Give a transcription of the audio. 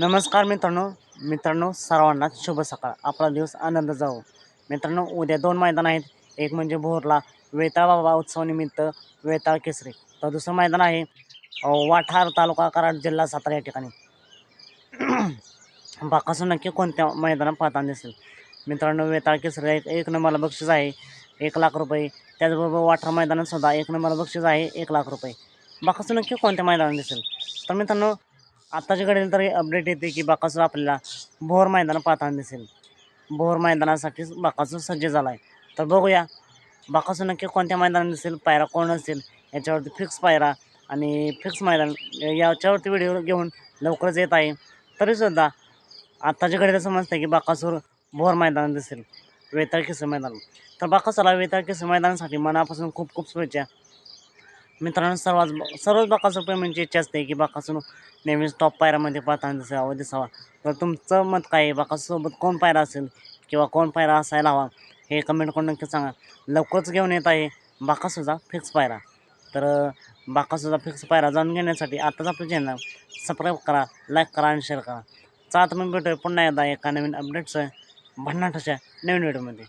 नमस्कार मित्रांनो. मित्रांनो सर्वांना शुभ सकाळ. आपला दिवस आनंद जावो. मित्रांनो उद्या दोन मैदान आहेत. एक म्हणजे भोरला वेताळ बाबा उत्सवानिमित्त वेताळ केसरी. तर दुसरं मैदान आहे वाठार तालुका कराड जिल्हा सातारा या ठिकाणी. बाकासून नक्की कोणत्या मैदानात पाहताना दिसेल? मित्रांनो वेताळ केसरी एक एक नंबरला बक्षीस आहे एक लाख रुपये. त्याचबरोबर वाठार मैदानात सुद्धा एक नंबरला बक्षीस आहे एक लाख रुपये. बाकासून नक्की कोणत्या मैदानात दिसेल? तर मित्रांनो आत्ताच्या घडीला तरी अपडेट येते की बाकासूर आपल्याला भोर मैदान पाहताना दिसेल. भोर मैदानासाठीच बाकासूर सज्ज झाला आहे तर बघूया बाकासूर नक्की कोणत्या मैदानात दिसेल पायरा कोण असेल याच्यावरती फिक्स पायरा आणि फिक्स मैदान याच्यावरती व्हिडिओ घेऊन लवकरच येत आहे. तरीसुद्धा आत्ताच्या घडीला समजतं की बाकासूर भोर मैदानात दिसेल वेताळ किस मैदान. तर बाकासूरला वेताळ किस मैदानासाठी मनापासून खूप खूप शुभेच्छा. मित्रांनो सर्वच सर्वच बाकासूर प्रेमींची इच्छा असते की बाकासूर नेहमीच टॉप पायऱ्यामध्ये पाहताना दिसावा दिसावा. तर तुमचं मत काय आहे? बाकासोबत कोण पायरा असेल किंवा कोण पायरा असायला हवा हे कमेंट करून नक्की सांगा. लवकरच घेऊन येत आहे बाकासूचा फिक्स पायरा. तर बाकासूचा फिक्स पायरा जाणून घेण्यासाठी आताच आपलं चॅनल सबस्क्राईब करा लाईक करा आणि शेअर करा. चला मी मग भेटूया पुन्हा एकदा एका नवीन अपडेट्स भन्नाटाच्या नवीन व्हिडिओमध्ये